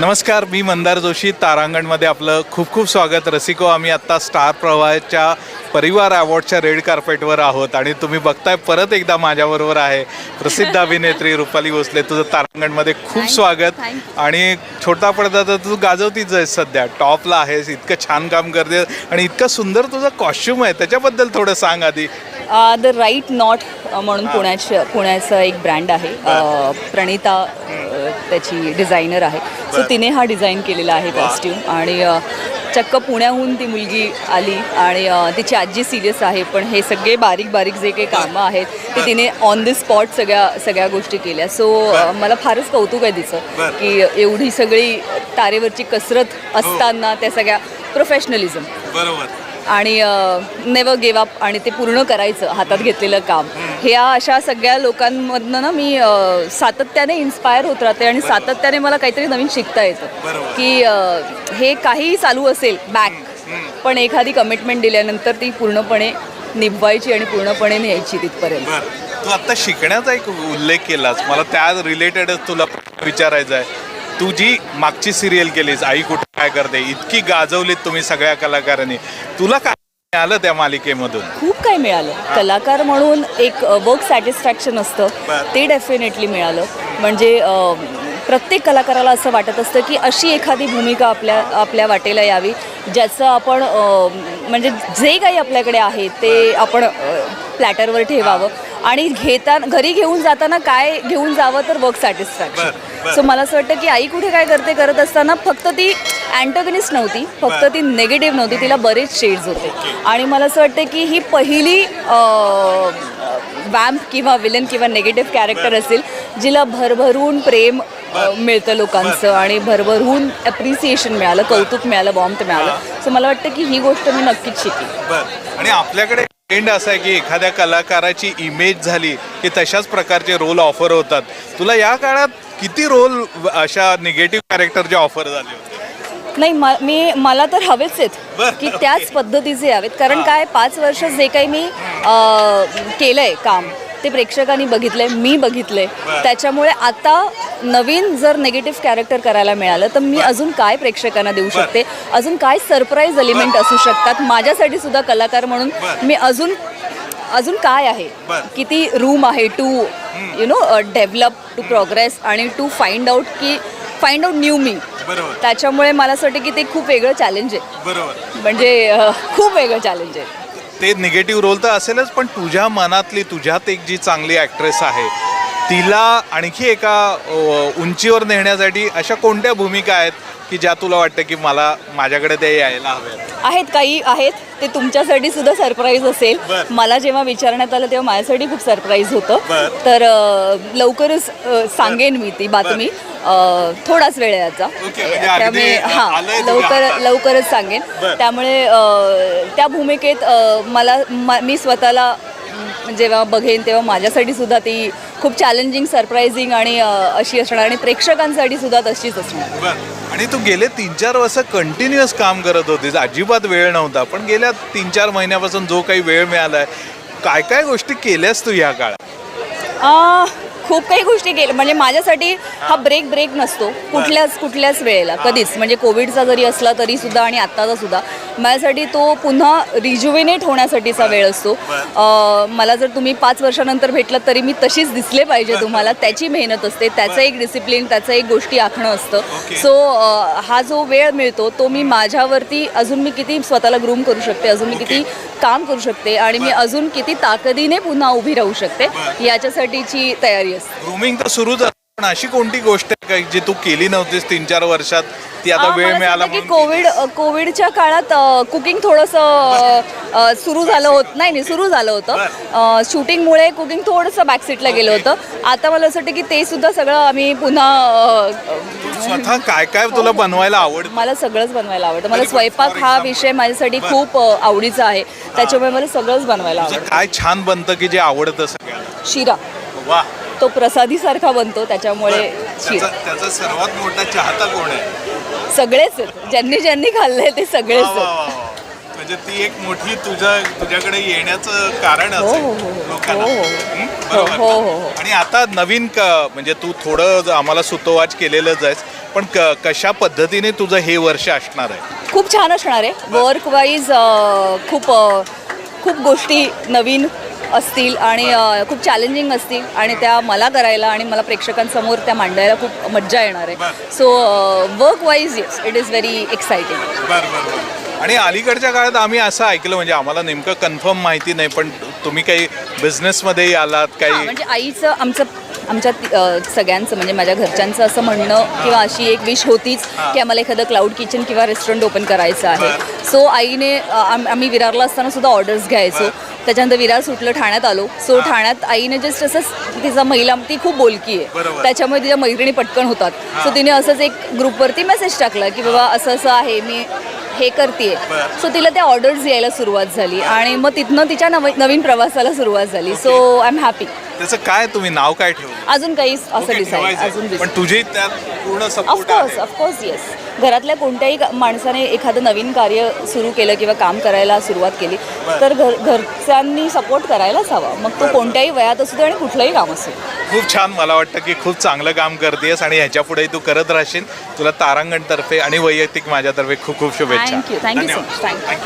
नमस्कार मी मंदार जोशी. तारांगणमध्ये आपलं खूप खूप स्वागत. रसिको आम्ही आत्ता स्टार प्रवाहाच्या परिवार अवॉर्डच्या रेड कार्पेटवर आहोत आणि तुम्ही बघताय परत एकदा माझ्याबरोबर आहे प्रसिद्ध अभिनेत्री रुपाली भोसले. तुझं तारांगणमध्ये खूप स्वागत. आणि छोटा पडदा तर तू गाजवतीच आहेस सध्या. टॉपला आहेस इतकं छान काम करते आणि इतकं सुंदर तुझं कॉस्ट्युम आहे. त्याच्याबद्दल थोडं सांग आधी. द राईट नॉट म्हणून पुण्याच्या पुण्याचं एक ब्रँड आहे. प्रणिता त्याची डिझायनर आहे. सो. तिने हा डिझाईन केलेला आहे कॉस्ट्यूम. आणि चक्क पुण्याहून ती मुलगी आली आणि तिची आजी सिरियस आहे पण हे सगळे बारीक बारीक जे काही कामं आहेत ते तिने ऑन द स्पॉट सगळ्या सगळ्या गोष्टी केल्या. सो मला फारच कौतुक आहे तिचं. की एवढी सगळी तारेवरची कसरत असताना त्या सगळ्या प्रोफेशनलिझम बरोबर. आणि नेवर गेव अप आणि ते पूर्ण करायचं हातात घेतलेलं काम. ह्या अशा सगळ्या लोकांमधनं ना मी सातत्याने इन्स्पायर होत राहते आणि सातत्याने मला काहीतरी नवीन शिकता येतं. की हे काहीही चालू असेल बॅक पण एखादी कमिटमेंट दिल्यानंतर ती पूर्णपणे निभवायची आणि पूर्णपणे न्यायची तिथपर्यंत. तू आता शिकण्याचा एक उल्लेख केलास. मला त्या रिलेटेडच तुला विचारायचं आहे. तू जी मागची सिरियल केलीस. आई कुठे काय करते? इतकी गाजवलीत तुम्ही सगळ्या कलाकारांनी. तुला काय मिळालं त्या मालिकेमधून? खूप काही मिळालं. कलाकार म्हणून एक वर्क सॅटिस्फॅक्शन असतं. ते डेफिनेटली मिळालं. म्हणजे प्रत्येक कलाकाराला असं वाटत असतं की अशी एखादी भूमिका आपल्या आपल्या वाटेला यावी ज्याचं आपण म्हणजे जे काही आपल्याकडे आहे ते आपण प्लॅटरवर ठेवावं. आणि घेताना घरी घेऊन जाताना काय घेऊन जावं तर वर्क सॅटिस्फॅक्शन. सो मला असं वाटतं की आई कुठे काय करते करत असताना फक्त ती अँटोगनिस्ट नव्हती फक्त. ती नेगेटिव्ह नव्हती तिला बरेच शेड्स होते. आणि मला असं वाटतं की ही पहिली वॅम्प किंवा विलन किंवा नेगेटिव्ह कॅरेक्टर असेल जिला भरभरून प्रेम मिळतं लोकांचं आणि भरभरून अप्रिसिएशन मिळालं कौतुक मिळालं बॉम्ब मिळालं. सो मला वाटतं की ही गोष्ट मी नक्कीच शिकली बर. आणि आपल्याकडे ट्रेंड असा आहे की एखाद्या कलाकाराची इमेज झाली की तशाच प्रकारचे रोल ऑफर होतात. तुला या काळात किती रोल अशा निगेटिव्ह कॅरेक्टरचे ऑफर झाले होते? नाही म- मला तर हवेच आहेत की त्याच पद्धतीचे यावेत. कारण काय पाच वर्ष जे काही मी केलं आहे काम ते प्रेक्षकांनी बघितलंय मी बघितलंय. बरं. त्याच्यामुळे आता नवीन जर निगेटिव्ह कॅरेक्टर करायला मिळालं तर मी अजून काय प्रेक्षकांना देऊ शकते? अजून काय सरप्राईज एलिमेंट असू शकतात? माझ्यासाठी सुद्धा कलाकार म्हणून. मी अजून अजून काय आहे. किती रूम आहे to you know develop to progress आणि टू फाइंड आउट की फाइंड आउट न्यू मी त्याच्यामुळे मला असं वाटतं की ते खूप वेगळं चॅलेंज आहे. बरोबर. म्हणजे खूप वेगळं चॅलेंज आहे. ते निगेटिव्ह रोल तर असेलच पण तुझ्या मनातली तुझ्यात एक जी चांगली ॲक्ट्रेस आहे तिला आणखी एका उंचीवर नेण्यासाठी अशा कोणत्या भूमिका आहेत? की ज्या तुला वाटतं की मला माझ्याकडे ते यायला हव्यात आहेत काही आहेत. ते तुमच्यासाठी सुद्धा सरप्राईज असेल. बरं. मला जेव्हा विचारण्यात आलं तेव्हा माझ्यासाठी खूप सरप्राईज होतं. बरं. तर अ, लवकरच अ, सांगेन मी ती बातमी. अ, थोडाच वेळ आहे याचा ओके, म्हणजे अगदी, त्यामुळे हां आलंय लवकर हातात. लवकरच सांगेन. बरं. त्यामुळे अ, त्या भूमिकेत अ, मला म- मी स्वतःला म, जेव्हा बघेन तेव्हा माझ्यासाठी सुद्धा ती खूप चॅलेंजिंग सरप्रायझिंग आणि अ, अशी असणार आणि प्रेक्षकांसाठी सुद्धा तशीच असणार. बर. आणि तू गेले तीन चार वर्ष कंटिन्युअस काम करत होतीस. अजिबात वेळ नव्हता. पण गेल्या तीन चार महिन्यापासून जो काही वेळ मिळालाय काय काय गोष्टी केल्यास तू या काळात? खूप काही गोष्टी केल्या. म्हणजे माझ्यासाठी हा ब्रेक ब्रेक नसतो. कुठल्याच कुठल्याच वेळेला. कधीच. म्हणजे कोविडचा जरी असला तरी सुद्धा आणि आत्ताचा सुद्धा माझ्यासाठी तो पुन्हा रिज्युविनेट होण्यासाठीचा वेळ असतो. मला जर तुम्ही पाच वर्षानंतर भेटलात तरी मी तशीच दिसले पाहिजे तुम्हाला. त्याची मेहनत असते त्याचं एक डिसिप्लिन त्याचं एक गोष्टी आखणं असतं. सो हा जो वेळ मिळतो तो मी माझ्यावरती अजून मी किती स्वतःला ग्रूम करू शकते? अजून मी किती काम करू शकते आणि मी अजून किती ताकदीने पुन्हा उभी राहू शकते याच्यासाठीची तयारी असते. ग्रुमिंग तर सुरूच पण अशी कोणती गोष्ट आहे का जी तू केली नव्हतीस तीन चार वर्षात? ती आता वेळ मला मिळाला की म्हणून कोविड कोविडच्या काळात कुकिंग थोडंसं सुरू झालं होतं नाही नाही सुरू झालं होतं. शूटिंगमुळे कुकिंग थोडंसं बॅकसीटला गेलं होतं. आता मला असं वाटतं की ते सुद्धा सगळं आम्ही पुन्हा अ, स्वतः काय काय तुला बनवायला आवडतं? मला सगळंच बनवायला आवडतं. मला स्वयंपाक हा. विषय माझ्यासाठी खूप अ, आवडीचा आहे. त्याच्यामुळे मला सगळंच बनवायला तुझं आवडतं. काय छान बनतं की जे आवडतं सगळ्यांना? शिरा. वा. तो प्रसादीसारखा बनतो त्याच्यामुळे शिरा त्याचा त्याचा सर्वात मोठा चाहता कोण आहे सगळेच आहेत ज्यांनी ज्यांनी खाल्लंय ते सगळेच वा, आहेत वा, वा. म्हणजे ती एक मोठी तुझ्या तुझ्याकडे येण्याचं कारण हो, असेल हो, हो, हो. लोकांना हो, हो, हो. हं? हो, बरोबर हो, ना? हो, हो. आणि आता नवीन क म्हणजे तू थोडं ज- आम्हाला सुतोवाच केलेलंच आहेस पण क कशा पद्धतीने तुझं हे वर्ष असणार आहे खूप छान असणार आहे वर्क वाईज खूप अ, खूप गोष्टी नवीन असतील आणि खूप चॅलेंजिंग असतील आणि त्या मला करायला आणि मला प्रेक्षकांसमोर त्या मांडायला खूप मज्जा येणार आहे. So work wise yes it is very exciting बरं बरं बरं. आणि अलीकडच्या काळात आम्ही असं ऐकलं म्हणजे आम्हाला नेमकं कन्फर्म माहिती नाही पण तुम्ही काही बिझनेसमध्येही आलात काही म्हणजे आईचं आमचं आमच्या सगळ्यांचं म्हणजे माझ्या घरच्यांचं असं म्हणणं किंवा अशी एक विश होतीच की आम्हाला एखादं क्लाउड किचन किंवा रेस्टॉरंट ओपन करायचं आहे. सो आईने आम- आम्ही विरारला असताना सुद्धा ऑर्डर्स घ्यायचो. त्याच्यानंतर विरार सुटलं ठाण्यात आलो. सो ठाण्यात आईने जस्ट असंच तिचा महिला ती खूप बोलकी आहे. त्याच्यामुळे तिच्या मैत्रिणी पटकन होतात. सो तिने असंच एक ग्रुपवरती मेसेज टाकला की बाबा असं असं आहे मी हे करते. सो तिला त्या ऑर्डर्स यायला सुरुवात झाली. आणि मग तिथनं तिच्या नव नवीन प्रवासाला सुरुवात झाली. सो आय एम हॅपी त्याचं काय तुम्ही नाव काय ठेवलं? अजून काही असं ओके, डिसाईड. अजून पण तुझी त्यात पूर्ण सपोर्ट ऑफकोर्स आहे. ऑफकोर्स येस घरातल्या कोणत्याही का- माणसाने एखादं नवीन कार्य सुरू केलं किंवा काम करायला सुरुवात केली बरं. तर घर घरच्यांनी सपोर्ट करायलाच हवा. मग तो. कोणत्याही वयात असू दे आणि कुठलंही काम असू दे. खूप छान. मला वाटतं की खूप चांगलं काम करतेस आणि ह्याच्या पुढे तू करत राहशील. तुला तारांगणतर्फे आणि वैयक्तिक माझ्यातर्फे खूप खूप शुभेच्छा. Thank you thank you so धन्यवाद. Much thank you